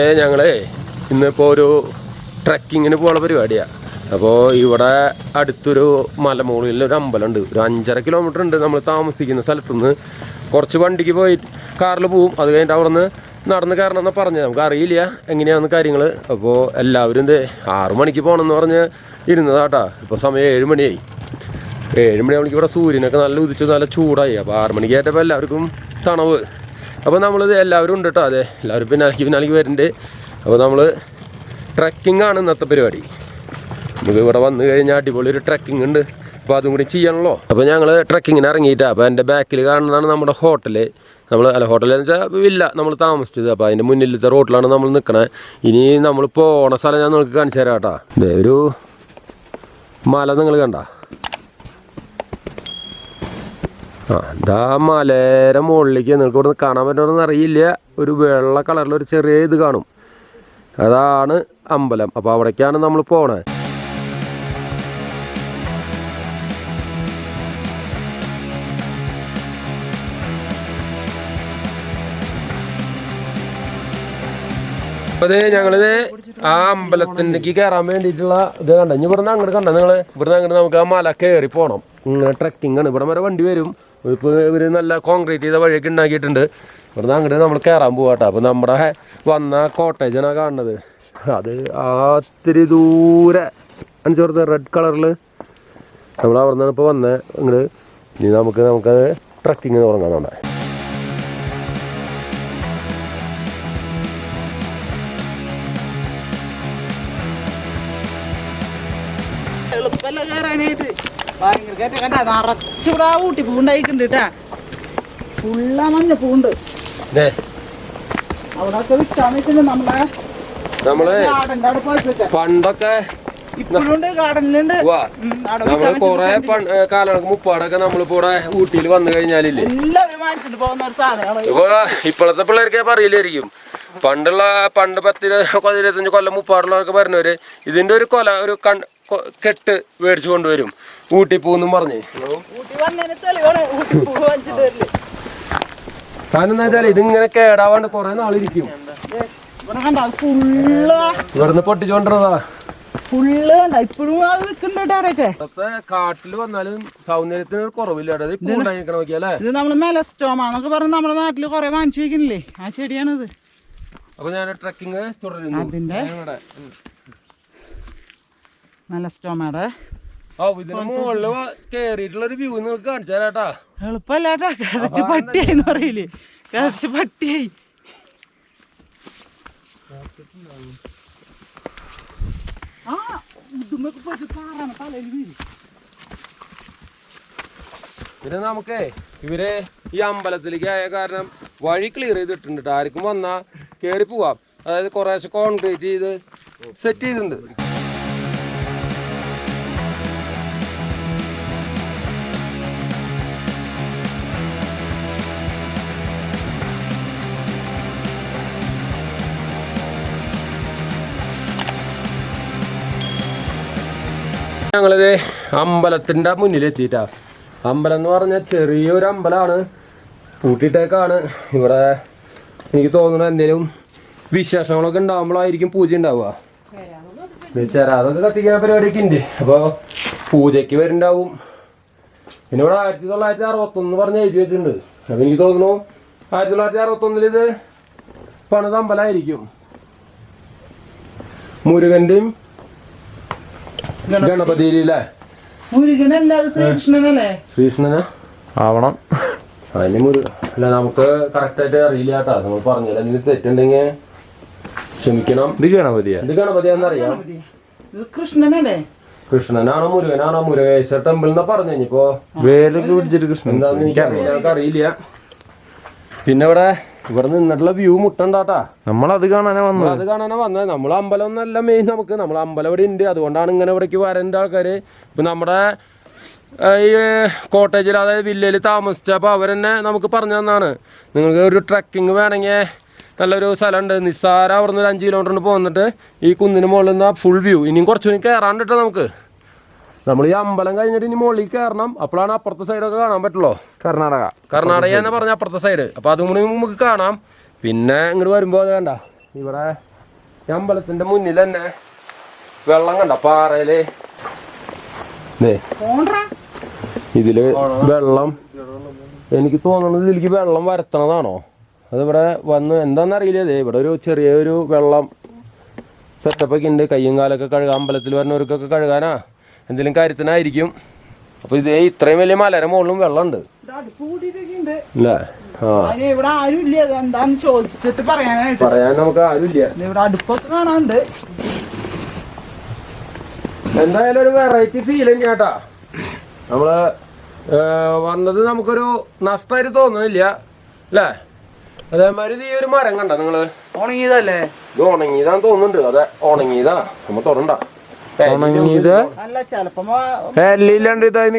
ഏ ഞങ്ങളെ ഇന്നിപ്പോൾ ഒരു ട്രക്കിങ്ങിന് പോകാനുള്ള പരിപാടിയാണ് അപ്പോൾ ഇവിടെ അടുത്തൊരു മലമുകളിൽ ഒരു അമ്പലമുണ്ട്. ഒരു അഞ്ചര കിലോമീറ്റർ ഉണ്ട് നമ്മൾ താമസിക്കുന്ന സ്ഥലത്തുനിന്ന് കുറച്ച് വണ്ടിക്ക് പോയി കാറിൽ പോവും. അത് കഴിഞ്ഞിട്ട് അവിടെ നിന്ന് നടന്ന് കയറണം എന്നാണ് പറഞ്ഞത്. നമുക്ക് അറിയില്ല എങ്ങനെയാണെന്ന് കാര്യങ്ങൾ അപ്പോൾ എല്ലാവരും എന്തേ ആറു മണിക്ക് പോകണമെന്ന് പറഞ്ഞ് ഇരുന്നതാട്ടാ. ഇപ്പോൾ സമയം ഏഴ് മണിയായി. ഏഴ് മണിയാകുമ്പോൾ ഇവിടെ സൂര്യനൊക്കെ നല്ല ഉദിച്ചു നല്ല ചൂടായി. അപ്പോൾ ആറ് മണിക്ക് ആയിട്ടപ്പോൾ എല്ലാവർക്കും തണവ്. അപ്പോൾ നമ്മളിത് എല്ലാവരും ഉണ്ട് കേട്ടോ അതെ എല്ലാവരും പിന്നാലേക്ക് പിന്നാലേക്ക് വരുന്നുണ്ട്. അപ്പോൾ നമ്മൾ ട്രക്കിംഗ് ആണ് ഇന്നത്തെ പരിപാടി. നമുക്ക് ഇവിടെ വന്നു കഴിഞ്ഞാൽ അടിപൊളി ഒരു ട്രക്കിംഗ് ഉണ്ട്. അപ്പോൾ അതും കൂടി ചെയ്യണമല്ലോ അപ്പോൾ ഞങ്ങൾ ട്രക്കിങ്ങിന് ഇറങ്ങിയിട്ടാണ് അപ്പോൾ എന്റെ ബാക്കിൽ കാണുന്നതാണ് നമ്മുടെ ഹോട്ടൽ നമ്മൾ അല്ല ഹോട്ടലെന്ന് വെച്ചാൽ ഇല്ല നമ്മൾ താമസിച്ചത്. അപ്പോൾ അതിന്റെ മുന്നിലത്തെ റോട്ടിലാണ് നമ്മൾ നിൽക്കണത് ഇനി നമ്മൾ പോണ സ്ഥലം ഞാൻ നിങ്ങൾക്ക് കാണിച്ചു തരാം കേട്ടോ ഒരു മല നിങ്ങൾ കണ്ട? ആ ഇതാ മലേരെ മുകളിലേക്ക് നിങ്ങൾക്ക് ഇവിടെ കാണാൻ പറ്റുമെന്ന് അറിയില്ല. ഒരു വെള്ള കളറിൽ ഒരു ചെറിയ ഇത് കാണും. അതാണ് അമ്പലം. അപ്പോൾ അവിടേക്കാണ് നമ്മൾ പോണേ. അതെ ഞങ്ങളിത് ആ അമ്പലത്തിലേക്ക് കയറാൻ വേണ്ടിയിട്ടുള്ള ഇത് കണ്ട? ഇവിടുന്ന് അങ്ങോട്ട് കണ്ട നിങ്ങൾ? ഇവിടുന്ന് അങ്ങോട്ട് നമുക്ക് ആ മല കയറി പോകണം ഇങ്ങനെ ട്രക്കിംഗ് ആണ്. ഇവിടെ വരെ വണ്ടി വരും. ഇപ്പൊ ഇവർ നല്ല കോൺക്രീറ്റ് ചെയ്ത വഴിയൊക്കെ ഉണ്ടാക്കിയിട്ടുണ്ട്. ഇവിടുന്ന് അങ്ങോട്ട് നമ്മൾ കയറാൻ പോവാട്ടോ. അപ്പോൾ നമ്മുടെ വന്ന കോട്ടേജാണ് കാണുന്നത്. അത് ആ ഇത്തിരി ദൂരെ. അഞ്ചോർത്ത് റെഡ് കളറിൽ നമ്മൾ അവിടെ നിന്നാണ് ഇപ്പോൾ വന്നത് ഇങ്ങോട്ട് ഇനി നമുക്ക് നമുക്കത് ട്രക്കിങ് തുടങ്ങാൻ നമ്മുടെ കണ്ട? പൂണ്ടായിട്ടുണ്ട് കേട്ടാ. ഫുള്ള മഞ്ഞ പൂണ്ട്. നമ്മളെ പണ്ടൊക്കെ നമ്മൾ കൊറേ കാലങ്ങൾക്ക് മുപ്പാടൊക്കെ നമ്മളിപ്പോ ഇവിടെ ഊട്ടിയിൽ വന്നു കഴിഞ്ഞാലില്ലേ? ഇപ്പോഴത്തെ പിള്ളേർക്ക് പറയില്ലായിരിക്കും. പണ്ടുള്ള പണ്ട് പത്ത് ഇരുപത് ഇരുപത്തഞ്ച് കൊല്ലം മുപ്പാടുള്ളവർക്ക് പറഞ്ഞവര് ഇതിന്റെ ഒരു കൊല ഒരു കൺ കെട്ട് മേടിച്ചു കൊണ്ടുവരും. ഊട്ടി പോകുന്നു പറഞ്ഞേ കാരണം വെച്ചാൽ ഇതിങ്ങനെ കേടാവാണ്ട് കുറെ നാളിരിക്കും. ഇവിടുന്ന് പൊട്ടിച്ചോണ്ടിരുന്നതാ. ഫുള്ള് ഇപ്പോഴും അത് വിൽക്കുന്നുണ്ട് കേട്ടോ അവിടെയൊക്കെ. കാട്ടിൽ വന്നാലും സൗന്ദര്യത്തിന് ഒരു കുറവില്ല. ഇത് നമ്മൾ മെലസ്റ്റോമാന്നൊക്കെ പറഞ്ഞ് നമ്മുടെ നാട്ടിൽ കൊറേ വാങ്ങിച്ചു വെക്കുന്നില്ലേ? ആ ചെടിയാണിത്. അപ്പൊ ഞാൻ ട്രക്കിങ് തുടരുന്നു. അതിന്റെ. മെലസ്റ്റോമയുടെ മുകളിൽ കേറിയിട്ടുള്ള ഒരു വ്യൂ നിങ്ങൾക്ക് കാണിച്ചു തരാട്ടാ എളുപ്പല്ല കേട്ടാ കതച്ച് പട്ടിയായി പറയില്ലേ? കഥച്ച് പട്ടിയായി. ആ ഇതുമ്മക്ക് പോയിട്ട് കാറാണ് തലയിൽ വീഴും. പിന്നെ നമുക്കേ ഇവരെ ഈ അമ്പലത്തിലേക്ക് ആയ കാരണം വഴി ക്ലിയർ ചെയ്തിട്ടുണ്ട് ആർക്കും വന്നാ കേറി പോവാം. അതായത് കുറേശ്ശെ കോൺക്രീറ്റ് ചെയ്ത് സെറ്റ് ചെയ്തിട്ടുണ്ട്. ഞങ്ങളിത് അമ്പലത്തിന്റെ മുന്നിലെത്തിയിട്ടാ. അമ്പലം എന്ന് പറഞ്ഞാൽ ചെറിയൊരു അമ്പലമാണ് പൂട്ടിയിട്ടേക്കാണ്. ഇവിടെ എനിക്ക് തോന്നുന്നു എന്തെങ്കിലും വിശേഷങ്ങളൊക്കെ ഉണ്ടാകുമ്പോഴായിരിക്കും പൂജ ഉണ്ടാവുക. ചെറാതൊക്കെ കത്തിക്കുന്ന പരിപാടിയൊക്കെ ഉണ്ട് അപ്പോൾ പൂജയ്ക്ക് വരുന്നുണ്ടാവും. പിന്നെ ഇവിടെ ആയിരത്തി തൊള്ളായിരത്തി അറുപത്തൊന്ന് പറഞ്ഞ് എഴുതി വെച്ചിട്ടുണ്ട്. അപ്പം എനിക്ക് തോന്നുന്നു ആയിരത്തി തൊള്ളായിരത്തി അറുപത്തൊന്നിൽ ഇത് പണിത അമ്പലമായിരിക്കും. മുരുകന്റെയും ഗണപതിയിലല്ലേ? മുരുകനല്ല അത് ശ്രീകൃഷ്ണനല്ലേ? ശ്രീകൃഷ്ണനാ? ആവണം. അതിന് മുരു അല്ല നമുക്ക് കറക്റ്റായിട്ട് അറിയില്ല കേട്ടോ നമ്മൾ പറഞ്ഞില്ല? എന്തെങ്കിലും തെറ്റുണ്ടെങ്കിൽ ക്ഷമിക്കണം. ഇത് ഗണപതിയാ? ഇത് ഗണപതിയാന്നറിയാം ഇത് കൃഷ്ണനല്ലേ? കൃഷ്ണനാണോ മുരുകനാണോ മുരുകേശ്വര ടെമ്പിൾ എന്നാ പറഞ്ഞു ഇനിയിപ്പോ വേലൊക്കെ പിടിച്ചിട്ട് കൃഷ്ണൻ. എന്താന്ന് എനിക്കറിയില്ല അറിയില്ല പിന്നെ ഇവിടെ ഇവിടെ നിന്നിട്ടുള്ള വ്യൂ മുട്ടണ്ടാട്ടാ. നമ്മളത് കാണാനാ വന്നത്. അത് കാണാനാ വന്നത്. നമ്മൾ അമ്പലം ഒന്നല്ല മെയിൻ നമുക്ക്. നമ്മൾ അമ്പലം ഇവിടെ ഉണ്ട്. അതുകൊണ്ടാണ് ഇങ്ങനെ ഇവിടേക്ക് വരേണ്ട ആൾക്കാര്. ഇപ്പൊ നമ്മുടെ ഈ കോട്ടേജിൽ അതായത് വില്ലയിൽ താമസിച്ചപ്പോൾ അവരെന്നെ നമുക്ക് പറഞ്ഞു തന്നാണ്. നിങ്ങൾക്ക് ഒരു ട്രക്കിംഗ് വേണമെങ്കിൽ നല്ലൊരു സ്ഥലമുണ്ട്. നിസ്സാര അവിടെ നിന്ന് ഒരു അഞ്ച് കിലോമീറ്ററിന് പോന്നിട്ട് ഈ കുന്നിന് മുകളിൽ നിന്ന് ഫുൾ വ്യൂ ഇനിയും കുറച്ചുകൂടി കൂടി കയറാണ്ടിട്ടോ നമുക്ക്. നമ്മൾ ഈ അമ്പലം കഴിഞ്ഞിട്ട് ഇനി മുകളിൽ കയറണം അപ്പോഴാണ് അപ്പുറത്തെ സൈഡൊക്കെ കാണാൻ പറ്റുള്ളൂ. കർണാടക. കർണാടക എന്ന് പറഞ്ഞ അപ്പുറത്തെ സൈഡ് അപ്പോൾ അതും കൂടി നമുക്ക് കാണാം. പിന്നെ ഇങ്ങോട്ട് വരുമ്പോൾ അത് കണ്ട. ഇവിടെ ഈ അമ്പലത്തിന്റെ മുന്നിൽ തന്നെ വെള്ളം കണ്ട പാറയിൽ. ഇതിൽ വെള്ളം. എനിക്ക് തോന്നുന്നത് ഇതിലേക്ക് വെള്ളം വരത്തണതാണോ? അതിവിടെ വന്ന് എന്താണെന്നറിയില്ല അറിയില്ല ദേ. ഇവിടെ ഒരു ചെറിയൊരു വെള്ളം സെറ്റപ്പ് ഒക്കെ ഉണ്ട്. കയ്യും കാലൊക്കെ കഴുകാൻ അമ്പലത്തിൽ വരുന്നവർക്കൊക്കെ കഴുകാനാ. എന്തെങ്കിലും കാര്യത്തിനായിരിക്കും. അപ്പൊ ഇതേ ഇത്രയും വലിയ മലര മുകളിലും വെള്ളമുണ്ട്. ഇവിടെ ആരും ഇല്ല. അത് എന്താന്ന് ചോദിച്ചിട്ട് പറയാനായിട്ട്. പറയാൻ നമുക്ക് ആരും ഇല്ല. ഇവിടെ അടുപ്പൊക്കെ കാണാനുണ്ട്. എന്തായാലും ഒരു വെറൈറ്റി ഫീൽ തന്നെയാട്ടാ നമ്മൾ വന്നത് നമുക്കൊരു നഷ്ടമായിട്ട് തോന്നുന്നില്ല. അല്ലേ? അതേമാതിരി ഈ ഒരു മരം കണ്ട നിങ്ങൾ? ഉണങ്ങിയതല്ലേ? ഇത് ഉണങ്ങിയതാന്ന് തോന്നുന്നുണ്ട്. അതെ ഉണങ്ങിയതാ. നമ്മ തുറണ്ട ഉണങ്ങിയത്? ഇതായി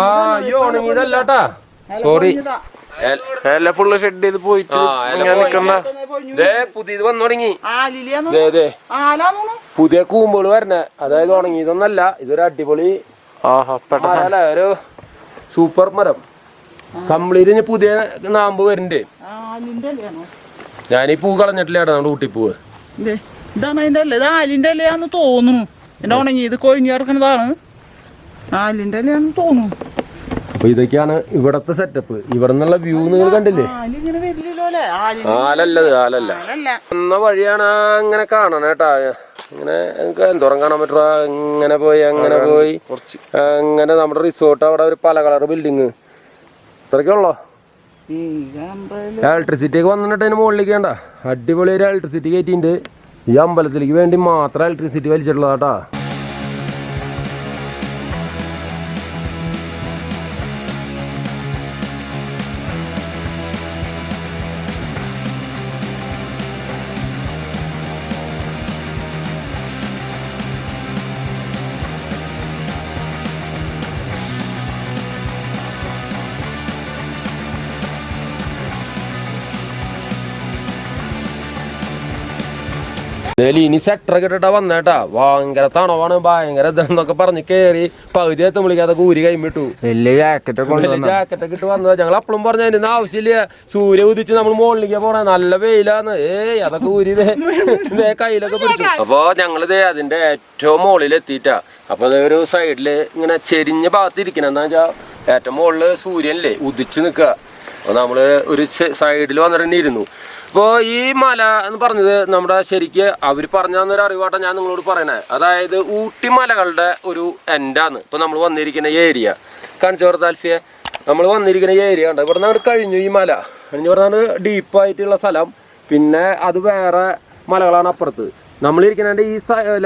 ആ ഉണങ്ങിയതല്ലാട്ടാ സോറി എല്ല ഫുള്ള് ഷെഡ് ചെയ്ത് പോയിട്ട് ഇങ്ങനെ. നിക്കണ്ട. ദേ പുതിയത് വന്നു തുടങ്ങി. പുതിയ കൂമ്പുകൾ വരണേ. അതായത് ഉണങ്ങിയതൊന്നല്ല ഇതൊരു അടിപൊളി ഒരു സൂപ്പർ മരം. കംപ്ലീറ്റ് പുതിയ നാമ്പ് വരുന്നുണ്ട്. ഞാനീ അല്ലയാണോ ഞാൻ ഈ പൂ കളഞ്ഞിട്ടില്ല ഏട്ടാ നമ്മുടെ ഊട്ടി ദേ, ഇതാണ് അതിന്റെ അല്ലേ ഇത് ആലിന്റെ അല്ലയാന്ന് തോന്നുന്നു. എന്റെ ഉണങ്ങി ഇത് കൊഴിഞ്ഞു കിടക്കുന്നതാണ്. ആലിന്റെ അല്ലയാന്ന് തോന്നുന്നു. അപ്പൊ ഇതൊക്കെയാണ് ഇവിടത്തെ സെറ്റപ്പ് ഇവിടെ നിന്നുള്ള വ്യൂ നിങ്ങൾ കണ്ടില്ലേ? ആലല്ലത് ആലല്ല എന്ന വഴിയാണ് അങ്ങനെ കാണണം കേട്ടാ. ഇങ്ങനെ എന്തോരം കാണാൻ പറ്റുക ഇങ്ങനെ പോയി അങ്ങനെ പോയി. അങ്ങനെ നമ്മുടെ റിസോർട്ട് അവിടെ ഒരു പല കളർ ബിൽഡിങ് ഇത്രക്കുള്ളോ ഇലക്ട്രിസിറ്റി ഒക്കെ വന്നിട്ട് അതിന് മുകളിലേക്ക് വേണ്ട. അടിപൊളി ഒരു ഇലക്ട്രിസിറ്റി കയറ്റിണ്ട് ഈ അമ്പലത്തിലേക്ക് വേണ്ടി മാത്രം ഇലക്ട്രിസിറ്റി വലിച്ചിട്ടുള്ളതാട്ടാ. ഇതിൽ ഇനി സെക്ടർ കിട്ടിട്ടാ വന്നേട്ടാ ഭയങ്കര തണവാണ് ഭയങ്കര ഇതെന്നൊക്കെ പറഞ്ഞ് കേറി പകുതി എത്തുമ്പോഴേക്കും ഊരി കൈമിട്ടു വലിയ ജാക്കറ്റ് ഒക്കെ കൊണ്ടുവന്ന? ജാക്കറ്റ് ഇട്ട് വന്നതാ. ഞങ്ങൾ അപ്പളും പറഞ്ഞ അതിന്റെ ആവശ്യമില്ല. സൂര്യ ഉദിച്ച് നമ്മൾ മുകളിലേക്ക് പോണേ. നല്ല വെയിലാന്ന്. ഏയ് അതൊക്കെ ഊരി ദേ ദേ കയ്യിലൊക്കെ പിടിച്ചു. അപ്പൊ ഞങ്ങളിത് അതിന്റെ ഏറ്റവും മുകളിൽ എത്തിയിട്ടാ അപ്പൊ ഒരു സൈഡിൽ ഇങ്ങനെ ചെരിഞ്ഞ ഭാഗത്ത് ഇരിക്കണം എന്താ വെച്ചാ ഏറ്റവും മുകളിൽ സൂര്യനല്ലേ ഉദിച്ച് നിക്കുക അപ്പൊ നമ്മൾ ഒരു സൈഡിൽ വന്നിട്ട് തന്നെ ഇരുന്നു. അപ്പോൾ ഈ മല എന്ന് പറഞ്ഞത് നമ്മുടെ ശരിക്ക് അവർ പറഞ്ഞു തന്നൊരു അറിവാട്ട ഞാൻ നിങ്ങളോട് പറയണേ. അതായത് ഊട്ടി മലകളുടെ ഒരു എൻഡാന്ന് ഇപ്പോൾ നമ്മൾ വന്നിരിക്കുന്ന ഏരിയ. കാണിച്ചു കൊടുത്ത അൽഫിയെ? നമ്മൾ വന്നിരിക്കുന്ന ഏരിയ ഉണ്ട് ഇവിടെ നിന്ന് കഴിഞ്ഞു ഈ മല. കഴിഞ്ഞു പറഞ്ഞാൽ ഡീപ്പായിട്ടുള്ള സ്ഥലം. പിന്നെ അത് വേറെ മലകളാണ് അപ്പുറത്ത്. നമ്മളിരിക്കുന്നതിന്റെ ഈ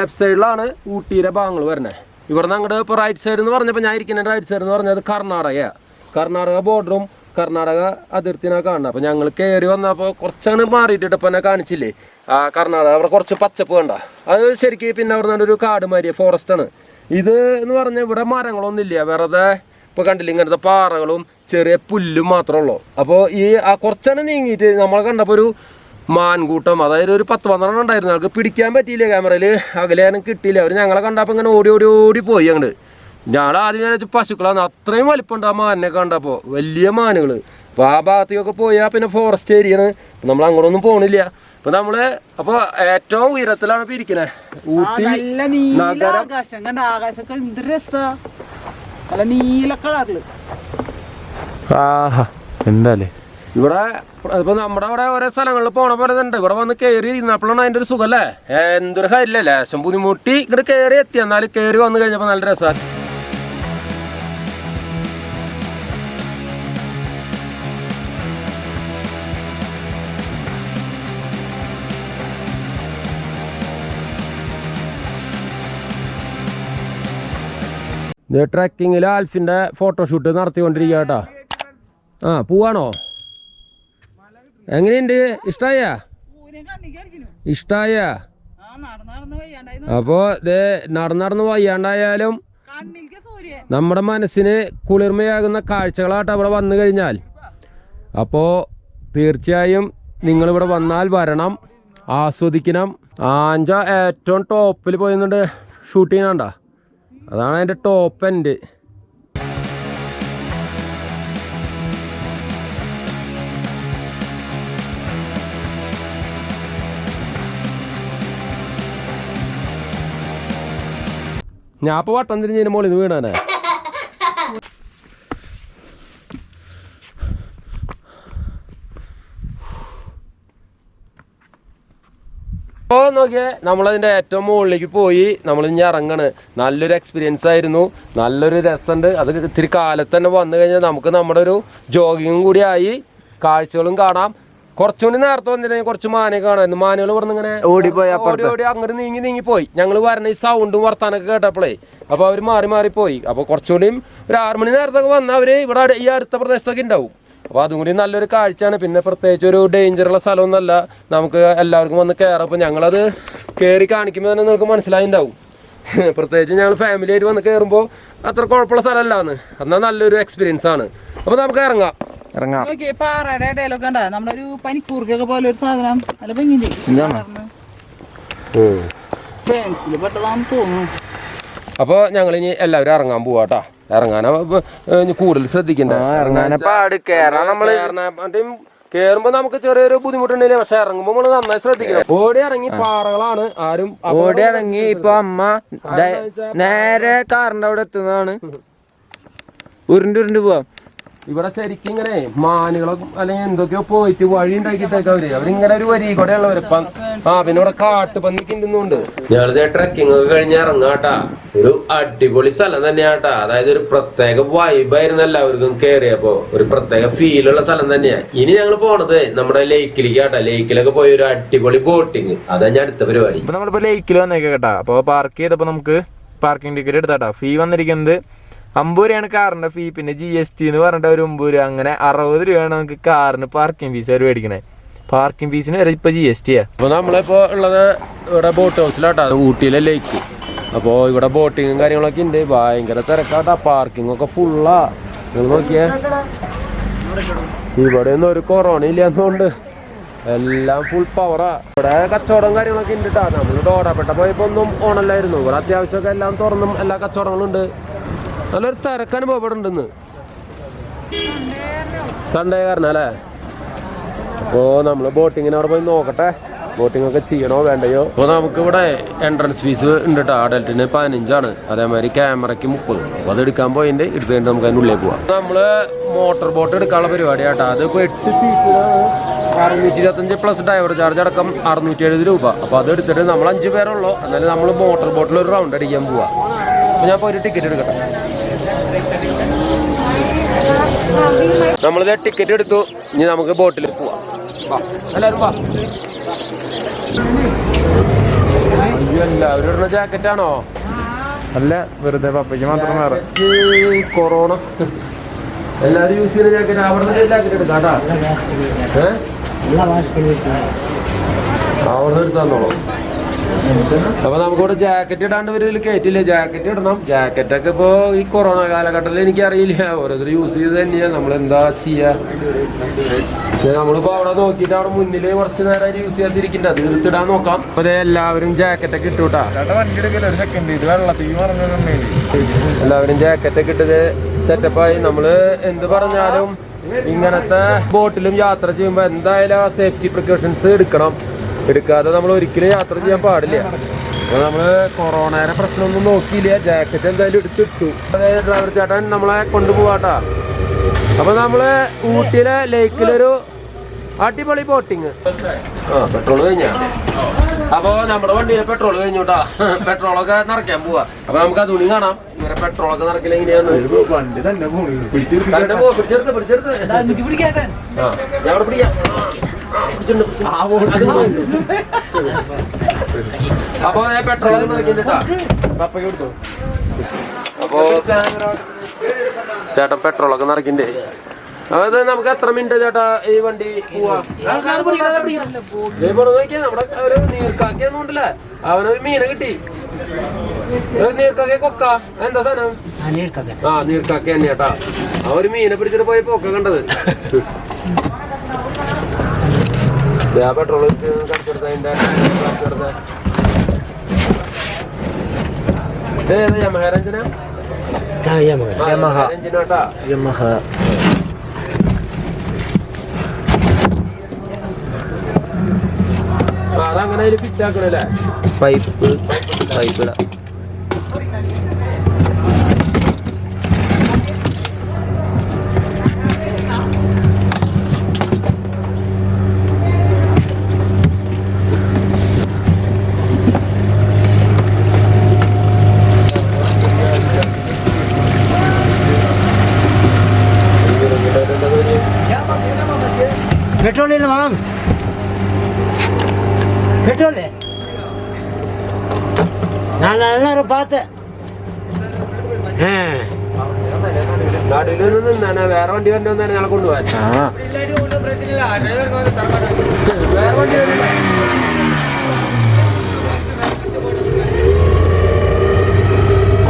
ലെഫ്റ്റ് സൈഡിലാണ് ഊട്ടിയുടെ ഭാഗങ്ങൾ വരുന്നത് ഇവിടുന്ന് അങ്ങോട്ട് ഇപ്പോൾ റൈറ്റ് സൈഡ് എന്ന് പറഞ്ഞപ്പോൾ ഞാൻ ഇരിക്കുന്നതിന്റെ റൈറ്റ് സൈഡ് എന്ന് പറഞ്ഞത് കർണാടകയാണ് കർണാടക ബോർഡറും കർണാടക അതിർത്തിനാ കാണുന്നത് അപ്പോൾ ഞങ്ങൾ കയറി വന്നപ്പോൾ കുറച്ചാണ് മാറിയിട്ടിട്ട് ഇപ്പം എന്നെ കാണിച്ചില്ലേ? ആ കർണാടക. അവിടെ കുറച്ച് പച്ചപ്പ് കണ്ട. അത് ശരിക്കും പിന്നെ അവിടെ നല്ലൊരു കാട് മാരിയ ഫോറസ്റ്റ് ആണ്. ഇത് എന്ന് പറഞ്ഞാൽ ഇവിടെ മരങ്ങളൊന്നും ഇല്ല വെറുതെ ഇപ്പോൾ കണ്ടില്ല ഇങ്ങനത്തെ പാറകളും ചെറിയ പുല്ലും മാത്രമേ ഉള്ളൂ. അപ്പോൾ ഈ ആ കുറച്ചാണ് നീങ്ങിയിട്ട് നമ്മൾ കണ്ടപ്പോൾ ഒരു മാൻകൂട്ടം അതായത് ഒരു പത്ത് പന്ത്രണ്ട് ഉണ്ടായിരുന്നു. അവർക്ക് പിടിക്കാൻ പറ്റിയില്ല ക്യാമറയിൽ അകലെയാനും കിട്ടിയില്ല. അവർ ഞങ്ങളെ കണ്ടപ്പോൾ ഇങ്ങനെ ഓടി ഓടി ഓടി പോയി അങ്ങോട്ട് ഞങ്ങൾ ആദ്യം വിചാരിച്ചു പശുക്കളാണ് അത്രയും വലിപ്പമുണ്ട് ആ മാനിനെ കണ്ടപ്പോൾ വലിയ മാനുകൾ അപ്പോൾ ആ ഭാഗത്തേക്കൊക്കെ പോയാൽ പിന്നെ ഫോറസ്റ്റ് ഏരിയാണ് നമ്മൾ അങ്ങോട്ടൊന്നും പോകണില്ല അപ്പോൾ നമ്മൾ അപ്പോൾ ഏറ്റവും ഉയരത്തിലാണ് ഇപ്പോൾ ഇരിക്കുന്നത് ആ ഊട്ടി നഗരം. ആഹാ ഇവിടെ ഇപ്പൊ നമ്മുടെ അവിടെ ഓരോ സ്ഥലങ്ങളിൽ പോണ പോലെ ഉണ്ട്. ഇവിടെ വന്ന് കയറി ഇരുന്നപ്പോഴാണ് അതിന്റെ ഒരു സുഖല്ലേ എന്തൊരു കാര്യമില്ല ലേശം ബുദ്ധിമുട്ടി ഇങ്ങോട്ട് കയറി എത്തി. എന്നാലും കയറി വന്നു കഴിഞ്ഞപ്പോ നല്ല രസമാണ് ട്രക്കിങ്ങിൽ ആൽഫിന്റെ ഫോട്ടോഷൂട്ട് നടത്തിക്കൊണ്ടിരിക്കുക കേട്ടോ ആ പോവാണോ? എങ്ങനെയുണ്ട്? ഇഷ്ടായ? ഇഷ്ടായ? അപ്പോൾ ഇത് നടന്നടന്ന് നടന്ന് വയ്യാണ്ടായാലും നമ്മുടെ മനസ്സിന് കുളിർമയാകുന്ന കാഴ്ചകളായിട്ട് അവിടെ വന്നു കഴിഞ്ഞാൽ. അപ്പോൾ തീർച്ചയായും നിങ്ങളിവിടെ വന്നാൽ വരണം ആസ്വദിക്കണം. ആഞ്ച ഏറ്റവും ടോപ്പിൽ പോയിരുന്നുണ്ട് ഷൂട്ടിങ്ങാണ്ടോ അതാണ് അതിന്റെ ടോപ്പ് എൻഡ് ഞാൻ അപ്പോൾ വട്ടം തിരിഞ്ഞതിന് മോളിൽ ഇത് വീണാനേ. ഓ നോക്കിയേ നമ്മളതിന്റെ ഏറ്റവും മുകളിലേക്ക് പോയി നമ്മൾ ഇനി ഇറങ്ങണ്. നല്ലൊരു എക്സ്പീരിയൻസ് ആയിരുന്നു. നല്ലൊരു രസമുണ്ട് അത് ഇത്തിരി കാലത്ത് തന്നെ വന്നു കഴിഞ്ഞാൽ നമുക്ക് നമ്മുടെ ഒരു ജോഗിങ്ങും കൂടി ആയി കാഴ്ചകളും കാണാം. കുറച്ചുകൂടി നേരത്തെ വന്നിട്ടുണ്ടെങ്കിൽ കുറച്ച് മാനൊക്കെ കാണാമായിരുന്നു മാനുകൾ ഇവിടെ ഇങ്ങനെ ഓടിപ്പോയി ഓടി ഓടി അങ്ങോട്ട് നീങ്ങി നീങ്ങി പോയി. ഞങ്ങൾ വരണ ഈ സൗണ്ടും വർത്താനൊക്കെ കേട്ടപ്പോഴേ അപ്പോൾ അവർ മാറി മാറി പോയി. അപ്പോൾ കുറച്ചുകൂടിയും ഒരു ആറ് മണി നേരത്തൊക്കെ വന്നാൽ അവർ ഇവിടെ ഈ അടുത്ത പ്രദേശത്തൊക്കെ ഉണ്ടാവും. അപ്പോൾ അതും കൂടി നല്ലൊരു കാഴ്ചയാണ്. പിന്നെ പ്രത്യേകിച്ച് ഒരു ഡേഞ്ചറുള്ള സ്ഥലമൊന്നുമല്ല. നമുക്ക് എല്ലാവർക്കും വന്ന് കയറാം അപ്പോൾ ഞങ്ങളത് കയറി കാണിക്കുമ്പോൾ തന്നെ നിങ്ങൾക്ക് മനസ്സിലായിണ്ടാവും. പ്രത്യേകിച്ച് ഞങ്ങൾ ഫാമിലി ആയിട്ട് വന്ന് കയറുമ്പോൾ അത്ര കുഴപ്പമുള്ള സ്ഥലമല്ലാന്ന്. എന്നാൽ നല്ലൊരു എക്സ്പീരിയൻസ് ആണ്. അപ്പോൾ നമുക്ക് ഇറങ്ങാം. ഇറങ്ങാം. നോക്കിയേ പാറയുടെ ഇടയിലൊക്കെ ഉണ്ടാ? നമ്മളൊരു പനിക്കൂർക്കൊക്കെ പോലെ ഒരു സാധനം. നല്ല തോന്നുന്നു. അപ്പോൾ ഞങ്ങളിനി എല്ലാവരും ഇറങ്ങാൻ പോവാട്ടാ ഇറങ്ങാനാ കൂടുതൽ ശ്രദ്ധിക്കണ്ട. ഇറങ്ങാനെ കേറുമ്പോ നമുക്ക് ചെറിയൊരു ബുദ്ധിമുട്ടുണ്ടെങ്കിലും പക്ഷെ ഇറങ്ങുമ്പോ നമ്മൾ നന്നായി ശ്രദ്ധിക്കണം. ഓടി ഇറങ്ങി പാറകളാണ് ആരും ഓടി ഇറങ്ങി ഇപ്പൊ അമ്മ നേരെ കാറിന്റെ അവിടെ എത്തുന്നതാണ്. ഉരുണ്ട് ഉരുണ്ട് പോവാം. ഇവിടെ ശരിക്കും ഇങ്ങനെ മാനുകളൊക്കെ അല്ലെങ്കിൽ എന്തൊക്കെയോ പോയിട്ട് വഴി ഉണ്ടാക്കിയിട്ടൊക്കെ അവർ. അവരിങ്ങനെ ഒരു വരി കൂടെ ഉള്ളവര്. ആ പിന്നെ ഇവിടെ കാട്ടുപന്നിക്ക് ഉണ്ടെന്നുണ്ട് ഞങ്ങളിത് ട്രക്കിംഗ് ഒക്കെ കഴിഞ്ഞ് ഇറങ്ങാട്ടാ ഒരു അടിപൊളി സ്ഥലം തന്നെയാട്ടാ അതായത് ഒരു പ്രത്യേക വൈബായിരുന്നു എല്ലാവർക്കും കേറിയപ്പോ ഒരു പ്രത്യേക ഫീലുള്ള സ്ഥലം തന്നെയാ. ഇനി ഞങ്ങൾ പോണത് നമ്മുടെ ലേക്കിലേക്ക് ആട്ടാ. ലേക്കിലൊക്കെ പോയി ഒരു അടിപൊളി ബോട്ടിങ് അതാ ഞാൻ അടുത്ത പരിപാടി. ഇപ്പൊ നമ്മളിപ്പോ ലേക്കിൽ വന്നേക്ക കേട്ടാ. അപ്പൊ പാർക്ക് ചെയ്തപ്പോ നമുക്ക് പാർക്കിംഗ് ടിക്കറ്റ് എടുത്താട്ടാ ഫീ വന്നിരിക്കുന്നത് അമ്പത് രൂപയാണ് കാറിന്റെ ഫീ പിന്നെ ജി എസ് ടി എന്ന് പറഞ്ഞിട്ട് ഒരു ഒമ്പത് രൂപ. അങ്ങനെ അറുപത് രൂപയാണ് നമുക്ക് കാറിന് പാർക്കിംഗ് ഫീസ് അവർ മേടിക്കണേ. പാർക്കിംഗ് ഫീസിന് വരെ ഇപ്പൊ ജി എസ് ടിയാ അപ്പോൾ നമ്മളിപ്പോൾ ഉള്ളത് ഇവിടെ ബോട്ട് ഹൗസിലാട്ടോ ഊട്ടിയിലെ ലേക്ക് അപ്പോൾ ഇവിടെ ബോട്ടിങ്ങും കാര്യങ്ങളൊക്കെ ഉണ്ട്. ഭയങ്കര തിരക്കാട്ടാ. പാർക്കിംഗ് ഒക്കെ ഫുള്ളാ നിങ്ങൾ നോക്കിയേ. ഇവിടെ ഒന്നും ഒരു കൊറോണ ഇല്ലാത്തതുകൊണ്ട് എല്ലാം ഫുൾ പവറാ ഇവിടെ കച്ചവടം കാര്യങ്ങളൊക്കെ ഉണ്ട് നമ്മൾ ഡോറാപ്പെട്ട പോയപ്പോ ഒന്നും ഓണല്ലായിരുന്നു. ഇവിടെ അത്യാവശ്യമൊക്കെ എല്ലാം തുറന്നും എല്ലാ കച്ചവടങ്ങളും ഉണ്ട്. നല്ലൊരു തിരക്ക് ഇവിടെ കാരണം അല്ലേ അപ്പോൾ നമ്മൾ ബോട്ടിങ്ങിന് അവിടെ പോയി നോക്കട്ടെ. ബോട്ടിംഗ് ഒക്കെ ചെയ്യണോ വേണ്ടയോ? അപ്പോൾ നമുക്ക് ഇവിടെ എൻട്രൻസ് ഫീസ് ഉണ്ട് കേട്ടോ അഡൽട്ടിന് പതിനഞ്ചാണ്. അതേമാതിരി ക്യാമറയ്ക്ക് മുപ്പത്. അപ്പോൾ അത് എടുക്കാൻ പോയിന്റ് എടുത്ത് കഴിഞ്ഞിട്ട് നമുക്ക് അതിന്റെ ഉള്ളിലേക്ക് പോവാം. നമ്മൾ മോട്ടോർ ബോട്ട് എടുക്കാനുള്ള പരിപാടി കേട്ടോ അത് ഇപ്പോൾ എട്ട് സീറ്റിനാണ് അറുന്നൂറ്റി ഇരുപത്തഞ്ച് പ്ലസ് ഡ്രൈവർ ചാർജ് അടക്കം അറുന്നൂറ്റി എഴുപത് രൂപ. അപ്പോൾ അത് എടുത്തിട്ട് നമ്മൾ അഞ്ച് പേരുള്ളൂ എന്നാലും നമ്മൾ മോട്ടോർ ബോട്ടിൽ ഒരു റൗണ്ട് അടിക്കാൻ പോവാം. അപ്പോൾ ഞാൻ പോയി ടിക്കറ്റ് എടുക്കട്ടെ. നമ്മളിത് ടിക്കറ്റ് എടുത്തു. ഇനി നമുക്ക് ബോട്ടിൽ പോവാം. വാ എല്ലാവരും ഇടുന്ന ജാക്കറ്റ് ആണോ? അല്ല വെറുതെ പപ്പയ്ക്ക് മാത്രം വേറെ. കൊറോണ എല്ലാരും യൂസ് ചെയ്യുന്ന ജാക്കറ്റ് അവിടെ ജാക്കറ്റ് എടുക്കാം കേട്ടാ. അവിടെ നിന്ന് തന്നോളൂ. അപ്പൊ നമുക്കിവിടെ ജാക്കറ്റ് ഇടാണ്ട് ഒരു ഇതിൽ കയറ്റില്ല ജാക്കറ്റ് ഇടണം. ജാക്കറ്റ് ഒക്കെ ഇപ്പോ ഈ കൊറോണ കാലഘട്ടത്തിൽ എനിക്ക് അറിയില്ല. ഓരോരുത്തർ യൂസ് ചെയ്ത് തന്നെയാ. നമ്മൾ എന്താ ചെയ്യാ നമ്മളിപ്പോ അവിടെ നോക്കിയിട്ട് അവിടെ മുന്നിൽ കുറച്ച് നേരം യൂസ് ചെയ്യാതിരിക്കണ്ട. അത് എടുത്തിടാൻ നോക്കാം. അപ്പൊ എല്ലാവരും ജാക്കറ്റ് ഒക്കെ ഇട്ടുട്ടാ എല്ലാവരും ജാക്കറ്റ് ഒക്കെ ഇട്ടത് സെറ്റപ്പായി നമ്മൾ എന്ത് പറഞ്ഞാലും ഇങ്ങനത്തെ ബോട്ടിലും യാത്ര ചെയ്യുമ്പോൾ എന്തായാലും സേഫ്റ്റി പ്രിക്കോഷൻസ് എടുക്കണം. എടുക്കാതെ നമ്മൾ ഒരിക്കലും യാത്ര ചെയ്യാൻ പാടില്ല. അപ്പൊ നമ്മൾ കൊറോണയുടെ പ്രശ്നമൊന്നും നോക്കിയില്ല. ജാക്കറ്റ് എന്തായാലും എടുത്തിട്ടു. അതായത് ഡ്രൈവർ ചേട്ടൻ നമ്മളെ കൊണ്ടുപോവാട്ടാ. അപ്പൊ നമ്മൾ ഊട്ടിയിലെ ലേക്കിലൊരു അടിപൊളി ബോട്ടിങ് ആ പെട്രോൾ കഴിഞ്ഞാ? അപ്പൊ നമ്മുടെ വണ്ടിയിലെ പെട്രോൾ കഴിഞ്ഞുട്ടാ. പെട്രോളൊക്കെ നിറയ്ക്കാൻ പോവാ. അപ്പൊ നമുക്ക് അതുണി തുണി കാണാം. ഇവരെ പെട്രോളൊക്കെ നിറക്കില്ല എങ്ങനെയാന്ന്? വണ്ടി തന്നെ പോയി കരണ്ട് പോ, പിടിച്ചെടുത്ത് പിടിച്ചെടുത്ത്. ഞാൻ പിടിക്കാം. അപ്പൊ ഞാൻ പെട്രോൾ അപ്പോ ചേട്ടൻ പെട്രോളൊക്കെ നിറക്കിണ്ടേ അത് നമുക്ക് എത്ര മിനിറ്റ് ചേട്ടാ ഈ വണ്ടി പോവാ? നോക്കിയാ നമ്മുടെ ഒരു നീർക്കാക്കിയൊന്നും ഉണ്ടല്ലേ? അവനൊരു മീനെ കിട്ടി. ഒരു നീർക്കാക്കിയ കൊക്ക. എന്താ സാധനം? ആ നീർക്കാക്ക. തന്നെ ചേട്ടാ ആ ഒരു മീനെ പിടിച്ചിട്ട് പോയി പോക്ക കണ്ടത്. ആ പെട്രോൾ കടിച്ചെടുത്ത അതിന്റെ കടിച്ചെടുത്ത. ഇതേതാ യമഹരഞ്ജന യമഹ. എഞ്ചിനാട്ടാ യമഹ ആ, അതങ്ങനെ അതിൽ ഫിറ്റ് ആക്കണല്ലേ? പൈപ്പ് പൈപ്പ് ഇടാം. பெட்ரோலு நான் எல்லாரும் பார்த்தேன் ஆ നടുവിൽ നിന്നാ വേറെ വണ്ടി വണ്ടി വന്നാൽ ഞങ്ങളെ കൊണ്ടുപോകാൻ വേറെ വണ്ടി വരില്ല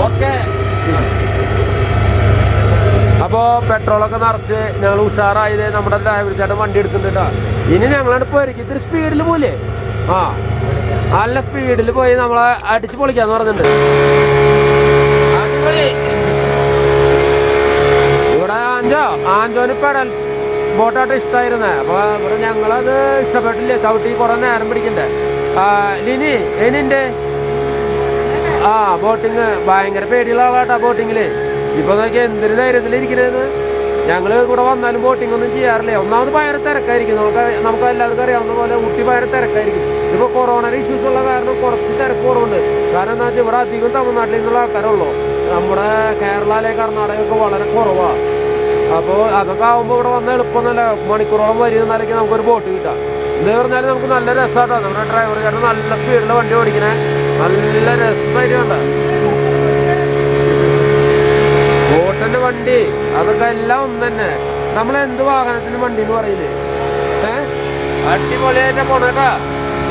ഓക്കെ അപ്പോ പെട്രോളൊക്കെ നിറച്ച് ഞങ്ങൾ ഉഷാറായത് നമ്മുടെ ഡ്രൈവർ ചേട്ടൻ വണ്ടി എടുക്കുന്നുണ്ട് കേട്ടോ ഇനി ഞങ്ങളാണ് പോയിരിക്കും ഇത്തിരി സ്പീഡിൽ പോലെ ആ. നല്ല സ്പീഡിൽ പോയി നമ്മളെ അടിച്ച് പൊളിക്കാന്ന് പറഞ്ഞിട്ടുണ്ട്. ഇവിടെ ആഞ്ചോ ആഞ്ചോന് പെടൽ ബോട്ടായിട്ട് ഇഷ്ടമായിരുന്നേ അപ്പൊ ഇവിടെ ഞങ്ങളത് ഇഷ്ടപ്പെട്ടില്ല? ചവിട്ടി കുറെ നേരം പിടിക്കണ്ടേ? ലിനി എനിന്റെ ആ ബോട്ടിങ്. ഭയങ്കര പേടിയുള്ള ആളാട്ടാ ബോട്ടിങ്ങിൽ. ഇപ്പൊ നോക്കി എന്തൊരു ധൈര്യത്തിലിരിക്കുന്നത് ഞങ്ങൾ ഇവിടെ വന്നാലും ബോട്ടിംഗ് ഒന്നും ചെയ്യാറില്ല? ഒന്നാമത് ഭയങ്കര തിരക്കായിരിക്കും. നമുക്ക് നമുക്ക് എല്ലാവർക്കും അറിയാവുന്ന പോലെ ഊട്ടി ഭയങ്കര തിരക്കായിരിക്കും. ഇപ്പൊ കൊറോണയുടെ ഇഷ്യൂസ് ഉള്ള കാരണം കുറച്ച് തിരക്ക് കുറവുണ്ട്. കാരണം എന്താ വെച്ചാൽ ഇവിടെ അധികം തമിഴ്നാട്ടിൽ നിന്നുള്ള ആൾക്കാരുള്ളൂ നമ്മുടെ കേരളയിലെ കർണാടക ഒക്കെ വളരെ കുറവാണ് അപ്പോൾ അതൊക്കെ ആകുമ്പോൾ ഇവിടെ വന്ന എളുപ്പമൊന്നുമല്ല. മണിക്കൂറോളം വരി നിന്നാലേക്ക് നമുക്കൊരു ബോട്ട് കിട്ടാം. എന്ന് പറഞ്ഞാൽ നമുക്ക് നല്ല രസമാട്ടോ നമ്മുടെ ഡ്രൈവർ ചേട്ടൻ നല്ല സ്പീഡിൽ വണ്ടി ഓടിക്കണേ. നല്ല രസമായിട്ട് കണ്ട. ബോട്ടിന്റെ വണ്ടി അതൊക്കെ എല്ലാം ഒന്ന് തന്നെ. നമ്മൾ എന്ത് വാഹനത്തിന് വണ്ടി എന്ന് പറയില്ലേ? ഏഹ് അടിപൊളിയായിട്ട് പോണേട്ടാ.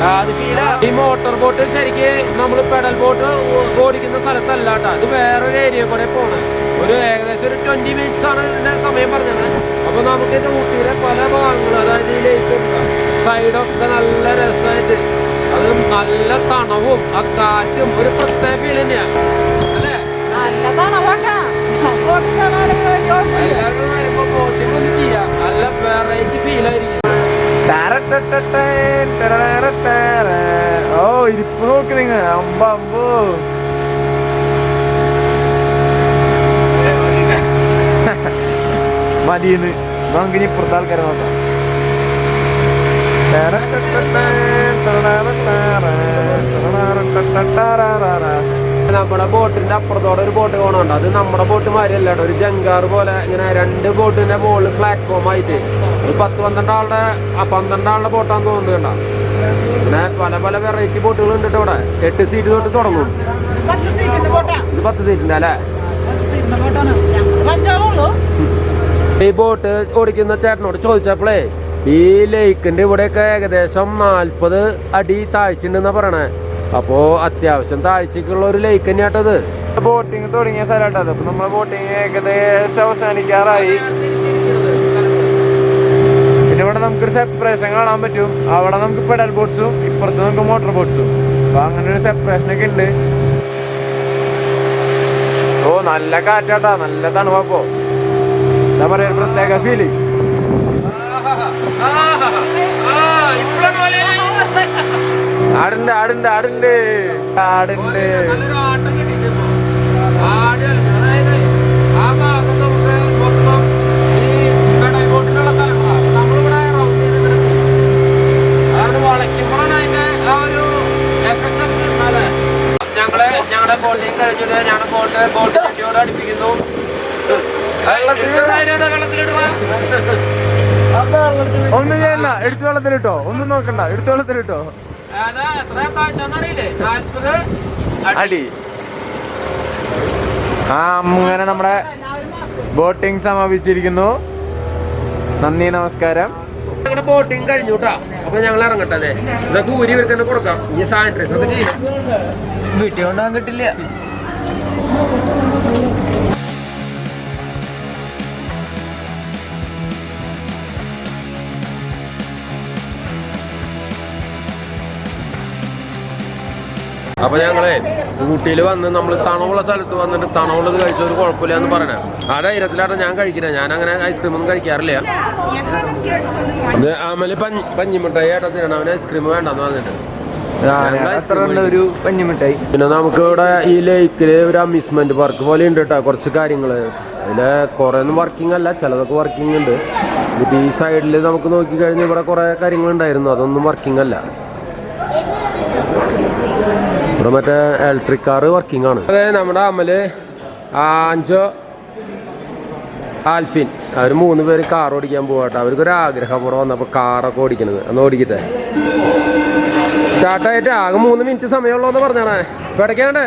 അത് ഫീൽ ഈ മോട്ടോർ ബോട്ട് ശരിക്ക് നമ്മൾ പെഡൽ ബോട്ട് ഓടിക്കുന്ന സ്ഥലത്തല്ല കേട്ടോ അത് വേറൊരു ഏരിയ കൂടെ പോണേ. ഒരു ഏകദേശം ഒരു ട്വന്റി മിനിറ്റ്സ് ആണ് ഇതിന്റെ സമയം പറഞ്ഞത്. അപ്പൊ നമുക്ക് ഇത് ഊട്ടിയിലെ പല ഭാഗങ്ങളും അതായത് ഈ ലേക്ക് സൈഡൊക്കെ നല്ല രസമായിട്ട് അത് നല്ല തണവും ആ കാറ്റും ഒരു പ്രത്യേക ഫീൽ തന്നെയാ. അല്ലേ? നല്ലതാണ് വാട്ടാ ബോട്ട് കാണാനൊക്കെ വലിയ കുഴപ്പമില്ല. എല്ലാവരും വരുമ്പോ ബോട്ടിംഗ് ഒന്ന് ചെയ്യാം. നല്ല വെറൈറ്റി ഫീൽ ആയിരിക്കും. ഓ ഇരിപ്പ് നോക്ക് നിങ്ങൾ അമ്പ അമ്പോ. മതിയെന്ന്. നമുക്ക് ഇനി ഇപ്പുറത്തെ ആൾക്കാരെ നോക്കാം. നമ്മുടെ ബോട്ടിന്റെ അപ്പുറത്തോടെ ഒരു ബോട്ട് പോകണുണ്ട് അത് നമ്മുടെ ബോട്ട് മാതിരിയല്ല ഒരു ജങ്കാർ പോലെ ഇങ്ങനെ രണ്ട് ബോട്ടിന്റെ മുകളിൽ പ്ലാറ്റ്ഫോം ആയിട്ട്. ഒരു പത്ത് പന്ത്രണ്ട് ആളുടെ ആ പന്ത്രണ്ട് ആളുടെ ബോട്ടാന്ന് തോന്നുന്നു കേട്ടോ. പിന്നെ പല പല വെറൈറ്റി ബോട്ടുകൾ ഉണ്ട് കേട്ടോ ഇവിടെ. എട്ട് സീറ്റ് തൊട്ട് തുടങ്ങും. ഇത് പത്ത് സീറ്റിന്റെ അല്ലേ? ഈ ബോട്ട് ഓടിക്കുന്ന ചേട്ടനോട് ചോദിച്ചപ്പോഴേ ഈ ലേക്കിന്റെ ഇവിടെയൊക്കെ ഏകദേശം നാൽപ്പത് അടി താഴ്ചയുണ്ടെന്നാ പറയണേ. അപ്പോ അത്യാവശ്യം താഴ്ചക്കുള്ള ഒരു ലേക്ക് തന്നെയാട്ടത് ബോട്ടിങ് തുടങ്ങിയ സ്ഥലമാട്ടത് അപ്പൊ നമ്മളെ ബോട്ടിങ് ഏകദേശം അവസാനിക്കാറായി. പിന്നെ ഇവിടെ നമുക്കൊരു സെപ്പറേഷൻ കാണാൻ പറ്റും. അവിടെ നമുക്ക് പെഡൽ ബോട്ട്സും ഇപ്പുറത്ത് നമുക്ക് മോട്ടോർ ബോട്ട്സും അപ്പൊ അങ്ങനെ ഒരു സെപ്പറേഷൻ ഒക്കെ ഉണ്ട്. ഓ നല്ല കാറ്റാട്ടാ. നല്ല തണുപ്പോ എന്താ പറയാ ഒരു പ്രത്യേക ഫീലിംഗ് ആടുണ്ട് ആടുണ്ട് ആടുണ്ട്. ആടുണ്ട്. നല്ലൊരു ആട്ടം കിട്ടിയിട്ടുണ്ട്. ആട് കളിക്കും. അതായത് ആ ഭാഗം നമുക്ക് മൊത്തം ഈ പെഡൽ ബോട്ടിലുള്ള സ്ഥലങ്ങളാണ്. നമ്മളിവിടെ round ചെയ്ത് ഇങ്ങനെ പോകും. അതാണ് വളയ്ക്കുമ്പോഴാണ് അതിന്റെ ആ ഒരു effect ഒക്കെ കിട്ടുന്നത് അല്ലേ? ഞങ്ങൾ ഞങ്ങളുടെ ബോട്ടിങ് കഴിഞ്ഞത് ഞങ്ങളുടെ ബോട്ട് ബോട്ട് കുട്ടിയോട് അടുപ്പിക്കുന്നു. ഒന്നും ചെയ്യണ്ട. എടുത്തു വെള്ളത്തിലിട്ടോ. ഒന്നും നോക്കണ്ട. എടുത്തു വെള്ളത്തിലിട്ടോ. അടി. ആ അങ്ങനെ നമ്മുടെ ബോട്ടിംഗ് സമാപിച്ചിരിക്കുന്നു. നന്ദി നമസ്കാരം. ബോട്ടിങ് കഴിഞ്ഞു കേട്ടോ അപ്പൊ ഞങ്ങൾ ഇറങ്ങട്ടെ അതെ ഇതൊക്കെ ഊരി വെക്കാൻ കൊടുക്കാം. ഇനി സാനിറ്റൈസ് ഒക്കെ ചെയ്യണം. വീട്ടിൽ കൊണ്ടാൻ കിട്ടില്ല. അപ്പൊ ഞങ്ങളെ ഊട്ടിയിൽ വന്ന് നമ്മൾ തണവുള്ള സ്ഥലത്ത് വന്നിട്ട് തണവുള്ളത് കഴിച്ച ഒരു കുഴപ്പമില്ല എന്ന് പറയണേ. ആ ധൈര്യത്തിലാണ് ഞാൻ കഴിക്കുന്നത് ഞാൻ അങ്ങനെ ഐസ്ക്രീം ഒന്നും കഴിക്കാറില്ല. ഇത് അമൽ പഞ്ഞി പഞ്ഞിമിഠായി ഏട്ടത്തിനാണ് അവന് ഐസ്ക്രീം വേണ്ടെന്ന് പറഞ്ഞിട്ട്. ഒരു പഞ്ഞിമിഠായി പിന്നെ നമുക്ക് ഇവിടെ ഈ ലേക്കിൽ ഒരു അമ്യൂസ്മെന്റ് പാർക്ക് പോലെ ഉണ്ട് കേട്ടോ കുറച്ച് കാര്യങ്ങൾ. അതിൽ കുറെ ഒന്നും വർക്കിംഗ് അല്ല ചിലതൊക്കെ വർക്കിംഗ് ഉണ്ട്. ഈ സൈഡിൽ നമുക്ക് നോക്കി കഴിഞ്ഞാൽ ഇവിടെ കുറെ കാര്യങ്ങൾ ഉണ്ടായിരുന്നു അതൊന്നും വർക്കിംഗ് അല്ല. ഇവിടെ മറ്റേ ഇലക്ട്രിക് കാർ വർക്കിംഗ് ആണ്. അതെ നമ്മുടെ അമൽ ആഞ്ചോ ആൽഫിൻ. അവർ മൂന്ന് പേര് കാർ ഓടിക്കാൻ പോകട്ടെ അവർക്കൊരു ആഗ്രഹം കൂടെ വന്നപ്പോൾ കാറൊക്കെ ഓടിക്കണത്. അന്ന് ഓടിക്കട്ടെ. സ്റ്റാർട്ടായിട്ട് ആകെ മൂന്ന് മിനിറ്റ് സമയമുള്ളൂ എന്ന് പറഞ്ഞാണേ. ഇപ്പൊ ഇടയ്ക്കാണ്ട്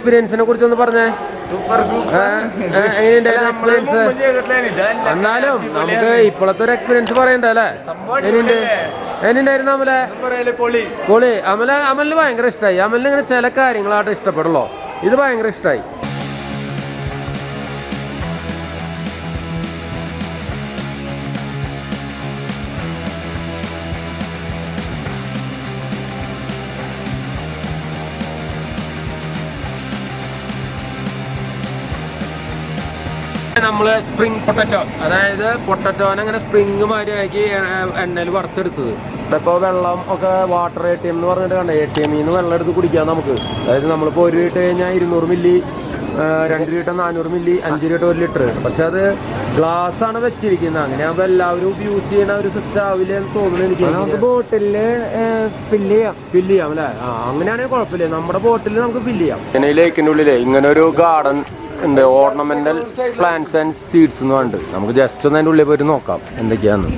എക്സ്പീരിയൻസിനെ കുറിച്ച് ഒന്ന് പറഞ്ഞേ സൂപ്പർ എന്നാലും നമുക്ക് ഇപ്പോഴത്തെ ഒരു എക്സ്പീരിയൻസ് പറയണ്ട അല്ലേ? എങ്ങനെയുണ്ട്? എങ്ങനെയുണ്ടായിരുന്നു അമലെ? പൊളി. അമല അമലിന് ഭയങ്കര ഇഷ്ടമായി അമലിന് ഇങ്ങനെ ചില കാര്യങ്ങളായിട്ട് ഇഷ്ടപ്പെടുള്ളൂ. ഇത് ഭയങ്കര ഇഷ്ടമായി നമ്മൾ സ്പ്രിംഗ് പൊട്ടറ്റോ അതായത് പൊട്ടറ്റോനെ അങ്ങനെ സ്പ്രിംഗ് മാതിരി ആക്കി എണ്ണയിൽ വറുത്തെടുത്തത്. ഇപ്പൊ വെള്ളം ഒക്കെ വാട്ടർ എ ടി എം എന്ന് പറഞ്ഞിട്ട് കണ്ട? എ ടി എമ്മിൽ നിന്ന് വെള്ളം എടുത്ത് കുടിക്കാം നമുക്ക്. അതായത് നമ്മളിപ്പോൾ ഒരു ലിറ്റർ കഴിഞ്ഞാൽ ഇരുന്നൂറ് മില്ലി രണ്ട് ലിറ്റർ നാനൂറ് മില്ലി അഞ്ച് ലിറ്റർ ഒരു ലിറ്റർ പക്ഷെ അത് ഗ്ലാസ് ആണ് വെച്ചിരിക്കുന്നത്. അങ്ങനെ ആകുമ്പോൾ എല്ലാവരും യൂസ് ചെയ്യുന്ന ഒരു സിസ്റ്റം ആവില്ല എന്ന് തോന്നുന്നു എനിക്ക്. നമുക്ക് ബോട്ടിൽ ഫില്ല് ചെയ്യാം. ഫില്ല് ചെയ്യാം അല്ലേ? ആ അങ്ങനെയാണെങ്കിൽ കുഴപ്പമില്ല. നമ്മുടെ ബോട്ടിൽ നമുക്ക് ഫില്ല് ചെയ്യാം. ലേക്കിന്റെ ഉള്ളിലേ? ഇങ്ങനെ ഒരു ഗാർഡൻ ഉണ്ട് ഓർണമെന്റൽ പ്ലാന്റ്സ് ആൻഡ് സീഡ്സ് എന്ന് പറഞ്ഞിട്ട്. നമുക്ക് ജസ്റ്റ് ഒന്ന് അതിന്റെ ഉള്ളിൽ പോയിട്ട് നോക്കാം എന്തൊക്കെയാന്ന്.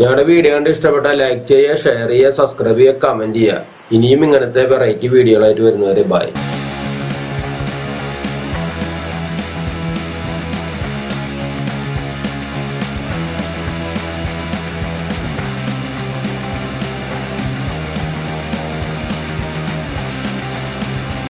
ഞങ്ങളുടെ വീഡിയോ കണ്ട് ഇഷ്ടപ്പെട്ടാൽ ലൈക്ക് ചെയ്യുക ഷെയർ ചെയ്യുക സബ്സ്ക്രൈബ് ചെയ്യുക കമന്റ് ചെയ്യുക. ഇനിയും ഇങ്ങനത്തെ വെറൈറ്റി വീഡിയോകളായിട്ട് വരുന്നവരെ ബൈ